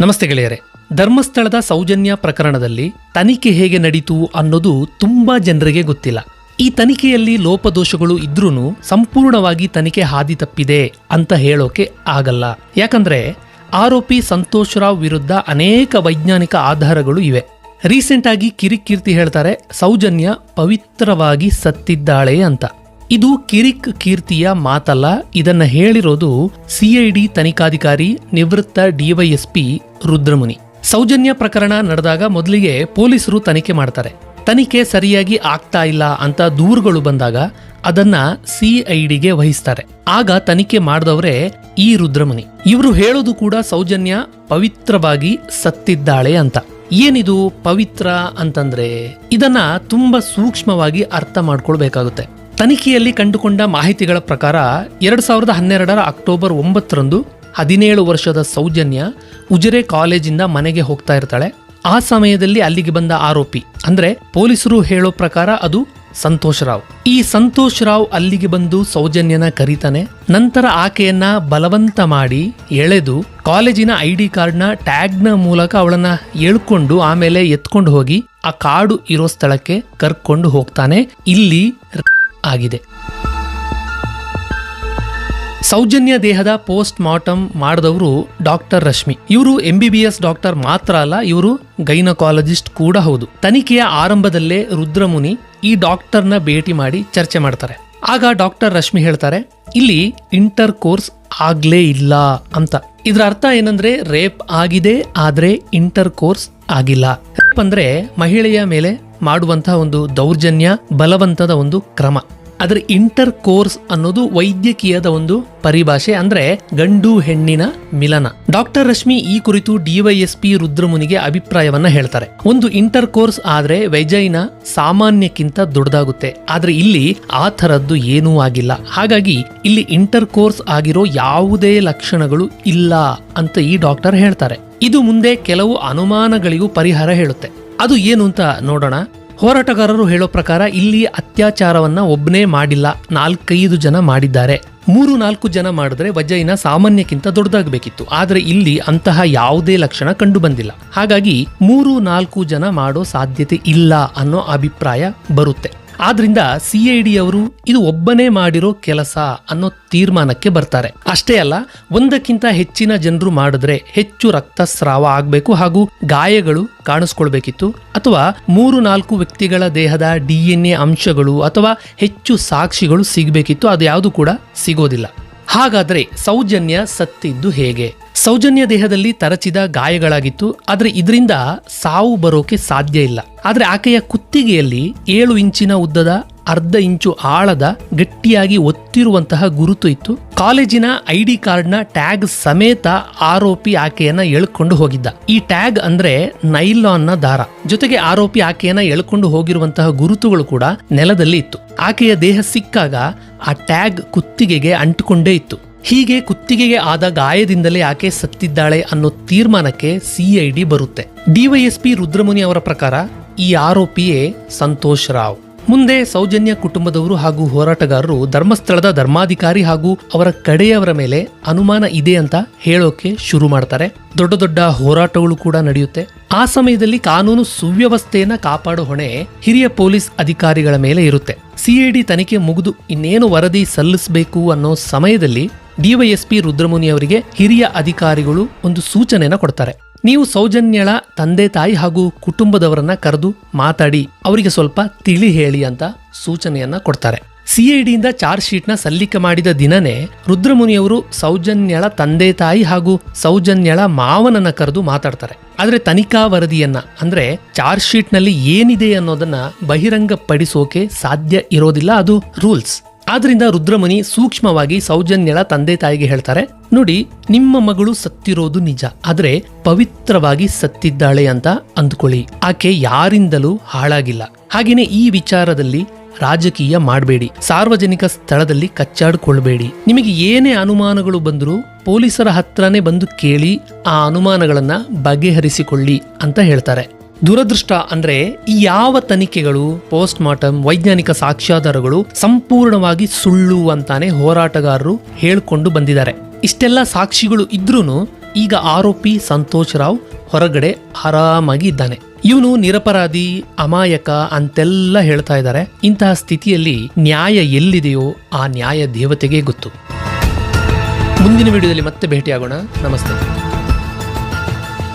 ನಮಸ್ತೆ ಗೆಳೆಯರೆ, ಧರ್ಮಸ್ಥಳದ ಸೌಜನ್ಯ ಪ್ರಕರಣದಲ್ಲಿ ತನಿಖೆ ಹೇಗೆ ನಡೀತು ಅನ್ನೋದು ತುಂಬಾ ಜನರಿಗೆ ಗೊತ್ತಿಲ್ಲ. ಈ ತನಿಖೆಯಲ್ಲಿ ಲೋಪದೋಷಗಳು ಇದ್ರೂ ಸಂಪೂರ್ಣವಾಗಿ ತನಿಖೆ ಹಾದಿ ತಪ್ಪಿದೆ ಅಂತ ಹೇಳೋಕೆ ಆಗಲ್ಲ. ಯಾಕಂದ್ರೆ, ಆರೋಪಿ ಸಂತೋಷ್ ರಾವ್ ವಿರುದ್ಧ ಅನೇಕ ವೈಜ್ಞಾನಿಕ ಆಧಾರಗಳು ಇವೆ. ರೀಸೆಂಟ್ ಆಗಿ ಕಿರಿಕೀರ್ತಿ ಹೇಳ್ತಾರೆ, ಸೌಜನ್ಯ ಪವಿತ್ರವಾಗಿ ಸತ್ತಿದ್ದಾಳೆ ಅಂತ. ಇದು ಕಿರಿಕ್ ಕೀರ್ತಿಯ ಮಾತಲ್ಲ, ಇದನ್ನ ಹೇಳಿರೋದು ಸಿಐಡಿ ತನಿಖಾಧಿಕಾರಿ ನಿವೃತ್ತ ಡಿವೈಎಸ್ಪಿ ರುದ್ರಮುನಿ. ಸೌಜನ್ಯ ಪ್ರಕರಣ ನಡೆದಾಗ ಮೊದಲಿಗೆ ಪೊಲೀಸರು ತನಿಖೆ ಮಾಡ್ತಾರೆ. ತನಿಖೆ ಸರಿಯಾಗಿ ಆಗ್ತಾ ಇಲ್ಲ ಅಂತ ದೂರುಗಳು ಬಂದಾಗ ಅದನ್ನ ಸಿಐಡಿಗೆ ವಹಿಸ್ತಾರೆ. ಆಗ ತನಿಖೆ ಮಾಡಿದವರೇ ಈ ರುದ್ರಮುನಿ. ಇವರು ಹೇಳೋದು ಕೂಡ ಸೌಜನ್ಯ ಪವಿತ್ರವಾಗಿ ಸತ್ತಿದ್ದಾಳೆ ಅಂತ. ಏನಿದು ಪವಿತ್ರ ಅಂತಂದ್ರೆ ಇದನ್ನ ತುಂಬಾ ಸೂಕ್ಷ್ಮವಾಗಿ ಅರ್ಥ ಮಾಡ್ಕೊಳ್ಬೇಕಾಗುತ್ತೆ. ತನಿಖೆಯಲ್ಲಿ ಕಂಡುಕೊಂಡ ಮಾಹಿತಿಗಳ ಪ್ರಕಾರ ಎರಡ್ ಸಾವಿರದ ಹನ್ನೆರಡರ ಅಕ್ಟೋಬರ್ ಒಂಬತ್ತರಂದು ಹದಿನೇಳು ವರ್ಷದ ಸೌಜನ್ಯ ಉಜಿರೆ ಕಾಲೇಜಿಂದ ಮನೆಗೆ ಹೋಗ್ತಾ ಇರ್ತಾಳೆ. ಆ ಸಮಯದಲ್ಲಿ ಅಲ್ಲಿಗೆ ಬಂದ ಆರೋಪಿ, ಅಂದ್ರೆ ಪೊಲೀಸರು ಹೇಳೋ ಪ್ರಕಾರ ಅದು ಸಂತೋಷ್ ರಾವ್. ಈ ಸಂತೋಷ್ ರಾವ್ ಅಲ್ಲಿಗೆ ಬಂದು ಸೌಜನ್ಯನ ಕರೀತಾನೆ. ನಂತರ ಆಕೆಯನ್ನ ಬಲವಂತ ಮಾಡಿ ಎಳೆದು ಕಾಲೇಜಿನ ಐ ಡಿ ಕಾರ್ಡ್ನ ಟ್ಯಾಗ್ನ ಮೂಲಕ ಅವಳನ್ನ ಎಳ್ಕೊಂಡು ಆಮೇಲೆ ಎತ್ಕೊಂಡು ಹೋಗಿ ಆ ಕಾರ್ಡು ಇರೋ ಸ್ಥಳಕ್ಕೆ ಕರ್ಕೊಂಡು ಹೋಗ್ತಾನೆ. ಇಲ್ಲಿ ಆಗಿದೆ. ಸೌಜನ್ಯ ದೇಹದ ಪೋಸ್ಟ್ ಮಾರ್ಟಮ್ ಮಾಡಿದವರು ಡಾಕ್ಟರ್ ರಶ್ಮಿ. ಇವರು M B B S doctor ಮಾತ್ರ ಅಲ್ಲ, ಇವರು ಗೈನಕಾಲಜಿಸ್ಟ್ ಕೂಡ ಹೌದು. ತನಿಖೆಯ ಆರಂಭದಲ್ಲೇ ರುದ್ರಮುನಿ ಈ ಡಾಕ್ಟರ್ನ ಭೇಟಿ ಮಾಡಿ ಚರ್ಚೆ ಮಾಡ್ತಾರೆ. ಆಗ ಡಾಕ್ಟರ್ ರಶ್ಮಿ ಹೇಳ್ತಾರೆ, ಇಲ್ಲಿ ಇಂಟರ್ ಕೋರ್ಸ್ ಆಗ್ಲೇ ಇಲ್ಲ ಅಂತ. ಇದರ ಅರ್ಥ ಏನಂದ್ರೆ, ರೇಪ್ ಆಗಿದೆ, ಆದ್ರೆ ಇಂಟರ್ ಕೋರ್ಸ್ ಆಗಿಲ್ಲ. ರೇಪ್ ಅಂದ್ರೆ ಮಹಿಳೆಯ ಮೇಲೆ ಮಾಡುವಂತಹ ಒಂದು ದೌರ್ಜನ್ಯ, ಬಲವಂತದ ಒಂದು ಕ್ರಮ. ಆದ್ರೆ ಇಂಟರ್ ಕೋರ್ಸ್ ಅನ್ನೋದು ವೈದ್ಯಕೀಯದ ಒಂದು ಪರಿಭಾಷೆ ಅಂದ್ರೆ ಗಂಡು ಹೆಣ್ಣಿನ ಮಿಲನ. ಡಾಕ್ಟರ್ ರಶ್ಮಿ ಈ ಕುರಿತು ಡಿವೈಎಸ್ಪಿ ರುದ್ರಮುನಿಗೆ ಅಭಿಪ್ರಾಯವನ್ನ ಹೇಳ್ತಾರೆ. ಒಂದು ಇಂಟರ್ ಕೋರ್ಸ್ ಆದ್ರೆ ವೆಜೈನ ಸಾಮಾನ್ಯಕ್ಕಿಂತ ದೊಡ್ಡದಾಗುತ್ತೆ. ಆದ್ರೆ ಇಲ್ಲಿ ಆ ಥರದ್ದು ಏನೂ ಆಗಿಲ್ಲ. ಹಾಗಾಗಿ ಇಲ್ಲಿ ಇಂಟರ್ ಕೋರ್ಸ್ ಆಗಿರೋ ಯಾವುದೇ ಲಕ್ಷಣಗಳು ಇಲ್ಲ ಅಂತ ಈ ಡಾಕ್ಟರ್ ಹೇಳ್ತಾರೆ. ಇದು ಮುಂದೆ ಕೆಲವು ಅನುಮಾನಗಳಿಗೂ ಪರಿಹಾರ ಹೇಳುತ್ತೆ. ಅದು ಏನು ಅಂತ ನೋಡೋಣ. ಹೋರಾಟಗಾರರು ಹೇಳೋ ಪ್ರಕಾರ ಇಲ್ಲಿ ಅತ್ಯಾಚಾರವನ್ನ ಒಬ್ಬನೇ ಮಾಡಿಲ್ಲ. ನಾಲ್ಕೈದು ಜನ ಮಾಡಿದ್ದಾರೆ. ಮೂರು ನಾಲ್ಕು ಜನ ಮಾಡಿದ್ರೆ ವಜೈನ ಸಾಮಾನ್ಯಕ್ಕಿಂತ ದೊಡ್ಡದಾಗಬೇಕಿತ್ತು. ಆದರೆ ಇಲ್ಲಿ ಅಂತಹ ಯಾವುದೇ ಲಕ್ಷಣ ಕಂಡು ಬಂದಿಲ್ಲ. ಹಾಗಾಗಿ ಮೂರು ನಾಲ್ಕು ಜನ ಮಾಡೋ ಸಾಧ್ಯತೆ ಇಲ್ಲ ಅನ್ನೋ ಅಭಿಪ್ರಾಯ ಬರುತ್ತೆ. ಆದ್ರಿಂದ ಸಿಐಡಿ ಅವರು ಇದು ಒಬ್ಬನೇ ಮಾಡಿರೋ ಕೆಲಸ ಅನ್ನೋ ತೀರ್ಮಾನಕ್ಕೆ ಬರ್ತಾರೆ. ಅಷ್ಟೇ ಅಲ್ಲ, ಒಂದಕ್ಕಿಂತ ಹೆಚ್ಚಿನ ಜನರು ಮಾಡಿದ್ರೆ ಹೆಚ್ಚು ರಕ್ತಸ್ರಾವ ಆಗಬೇಕು ಹಾಗೂ ಗಾಯಗಳು ಕಾಣಿಸ್ಕೊಳ್ಬೇಕಿತ್ತು. ಅಥವಾ ಮೂರು ನಾಲ್ಕು ವ್ಯಕ್ತಿಗಳ ದೇಹದ ಡಿ ಎನ್ ಎ ಅಂಶಗಳು ಅಥವಾ ಹೆಚ್ಚು ಸಾಕ್ಷಿಗಳು ಸಿಗಬೇಕಿತ್ತು, ಅದು ಯಾವುದು ಕೂಡ ಸಿಗೋದಿಲ್ಲ. ಹಾಗಾದ್ರೆ ಸೌಜನ್ಯ ಸತ್ತಿದ್ದು ಹೇಗೆ? ಸೌಜನ್ಯ ದೇಹದಲ್ಲಿ ತರಚಿದ ಗಾಯಗಳಾಗಿತ್ತು, ಆದ್ರೆ ಇದರಿಂದ ಸಾವು ಬರೋಕೆ ಸಾಧ್ಯ ಇಲ್ಲ. ಆದ್ರೆ ಆಕೆಯ ಕುತ್ತಿಗೆಯಲ್ಲಿ ಏಳು ಇಂಚಿನ ಉದ್ದದ, ಅರ್ಧ ಇಂಚು ಆಳದ, ಗಟ್ಟಿಯಾಗಿ ಒತ್ತಿರುವಂತಹ ಗುರುತು ಇತ್ತು. ಕಾಲೇಜಿನ ಐ ಡಿ ಕಾರ್ಡ್ನ ಟ್ಯಾಗ್ ಸಮೇತ ಆರೋಪಿ ಆಕೆಯನ್ನ ಎಳ್ಕೊಂಡು ಹೋಗಿದ್ದ. ಈ ಟ್ಯಾಗ್ ಅಂದ್ರೆ ನೈಲಾನ್ನ ದಾರ. ಜೊತೆಗೆ ಆರೋಪಿ ಆಕೆಯನ್ನ ಎಳ್ಕೊಂಡು ಹೋಗಿರುವಂತಹ ಗುರುತುಗಳು ಕೂಡ ನೆಲದಲ್ಲಿ ಇತ್ತು. ಆಕೆಯ ದೇಹ ಸಿಕ್ಕಾಗ ಆ ಟ್ಯಾಗ್ ಕುತ್ತಿಗೆಗೆ ಅಂಟಿಕೊಂಡೇ ಇತ್ತು. ಹೀಗೆ ಕುತ್ತಿಗೆಗೆ ಆದ ಗಾಯದಿಂದಲೇ ಆಕೆ ಸತ್ತಿದ್ದಾಳೆ ಅನ್ನೋ ತೀರ್ಮಾನಕ್ಕೆ ಸಿಐಡಿ ಬರುತ್ತೆ. ಡಿವೈಎಸ್ಪಿ ರುದ್ರಮುನಿ ಅವರ ಪ್ರಕಾರ ಈ ಆರೋಪಿಯೇ ಸಂತೋಷ್ ರಾವ್. ಮುಂದೆ ಸೌಜನ್ಯ ಕುಟುಂಬದವರು ಹಾಗೂ ಹೋರಾಟಗಾರರು ಧರ್ಮಸ್ಥಳದ ಧರ್ಮಾಧಿಕಾರಿ ಹಾಗೂ ಅವರ ಕಡೆಯವರ ಮೇಲೆ ಅನುಮಾನ ಇದೆ ಅಂತ ಹೇಳೋಕೆ ಶುರು ಮಾಡ್ತಾರೆ. ದೊಡ್ಡ ದೊಡ್ಡ ಹೋರಾಟಗಳು ಕೂಡ ನಡೆಯುತ್ತೆ. ಆ ಸಮಯದಲ್ಲಿ ಕಾನೂನು ಸುವ್ಯವಸ್ಥೆಯನ್ನ ಕಾಪಾಡೋ ಹೊಣೆ ಹಿರಿಯ ಪೊಲೀಸ್ ಅಧಿಕಾರಿಗಳ ಮೇಲೆ ಇರುತ್ತೆ. ಸಿಐಡಿ ತನಿಖೆ ಮುಗಿದು ಇನ್ನೇನು ವರದಿ ಸಲ್ಲಿಸಬೇಕು ಅನ್ನೋ ಸಮಯದಲ್ಲಿ ಡಿವೈಎಸ್ಪಿ ರುದ್ರಮುನಿ ಅವರಿಗೆ ಹಿರಿಯ ಅಧಿಕಾರಿಗಳು ಒಂದು ಸೂಚನೆಯನ್ನ ಕೊಡ್ತಾರೆ. ನೀವು ಸೌಜನ್ಯಳ ತಂದೆ ತಾಯಿ ಹಾಗೂ ಕುಟುಂಬದವರನ್ನ ಕರೆದು ಮಾತಾಡಿ, ಅವರಿಗೆ ಸ್ವಲ್ಪ ತಿಳಿ ಹೇಳಿ ಅಂತ ಸೂಚನೆಯನ್ನ ಕೊಡ್ತಾರೆ. ಸಿಐಡಿಯಿಂದ ಚಾರ್ಜ್ ಶೀಟ್ನ ಸಲ್ಲಿಕೆ ಮಾಡಿದ ದಿನನೇ ರುದ್ರಮುನಿಯವರು ಸೌಜನ್ಯಳ ತಂದೆ ತಾಯಿ ಹಾಗೂ ಸೌಜನ್ಯಳ ಮಾವನನ್ನ ಕರೆದು ಮಾತಾಡ್ತಾರೆ. ಆದರೆ ತನಿಖಾ ವರದಿಯನ್ನ, ಅಂದ್ರೆ ಚಾರ್ಜ್ ಶೀಟ್ನಲ್ಲಿ ಏನಿದೆ ಅನ್ನೋದನ್ನ ಬಹಿರಂಗಪಡಿಸೋಕೆ ಸಾಧ್ಯ ಇರೋದಿಲ್ಲ, ಅದು ರೂಲ್ಸ್. ಆದ್ರಿಂದ ರುದ್ರಮುನಿ ಸೂಕ್ಷ್ಮವಾಗಿ ಸೌಜನ್ಯಳ ತಂದೆ ತಾಯಿಗೆ ಹೇಳ್ತಾರೆ, ನೋಡಿ, ನಿಮ್ಮ ಮಗಳು ಸತ್ತಿರೋದು ನಿಜ, ಆದ್ರೆ ಪವಿತ್ರವಾಗಿ ಸತ್ತಿದ್ದಾಳೆ ಅಂತ ಅಂದ್ಕೊಳ್ಳಿ. ಆಕೆ ಯಾರಿಂದಲೂ ಹಾಳಾಗಿಲ್ಲ. ಹಾಗೇನೆ ಈ ವಿಚಾರದಲ್ಲಿ ರಾಜಕೀಯ ಮಾಡಬೇಡಿ. ಸಾರ್ವಜನಿಕ ಸ್ಥಳದಲ್ಲಿ ಕಚ್ಚಾಡ್ಕೊಳ್ಬೇಡಿ. ನಿಮಗೆ ಏನೇ ಅನುಮಾನಗಳು ಬಂದರೂ ಪೊಲೀಸರ ಹತ್ರನೇ ಬಂದು ಕೇಳಿ ಆ ಅನುಮಾನಗಳನ್ನ ಬಗೆಹರಿಸಿಕೊಳ್ಳಿ, ಅಂತ ಹೇಳ್ತಾರೆ. ದುರದೃಷ್ಟ ಅಂದ್ರೆ ಈ ಯಾವ ತನಿಖೆಗಳು ಪೋಸ್ಟ್ ಮಾರ್ಟಮ್ ವೈಜ್ಞಾನಿಕ ಸಾಕ್ಷ್ಯಾಧಾರಗಳು ಸಂಪೂರ್ಣವಾಗಿ ಸುಳ್ಳು ಅಂತಾನೆ ಹೋರಾಟಗಾರರು ಹೇಳ್ಕೊಂಡು ಬಂದಿದ್ದಾರೆ. ಇಷ್ಟೆಲ್ಲ ಸಾಕ್ಷಿಗಳು ಇದ್ರೂ ಈಗ ಆರೋಪಿ ಸಂತೋಷ್ ರಾವ್ ಹೊರಗಡೆ ಆರಾಮಾಗಿ ಇದ್ದಾನೆ. ಇವನು ನಿರಪರಾಧಿ, ಅಮಾಯಕ ಅಂತೆಲ್ಲ ಹೇಳ್ತಾ ಇದ್ದಾರೆ. ಇಂತಹ ಸ್ಥಿತಿಯಲ್ಲಿ ನ್ಯಾಯ ಎಲ್ಲಿದೆಯೋ ಆ ನ್ಯಾಯ ದೇವತೆಗೆ ಗೊತ್ತು. ಮುಂದಿನ ವಿಡಿಯೋದಲ್ಲಿ ಮತ್ತೆ ಭೇಟಿಯಾಗೋಣ. ನಮಸ್ತೆ.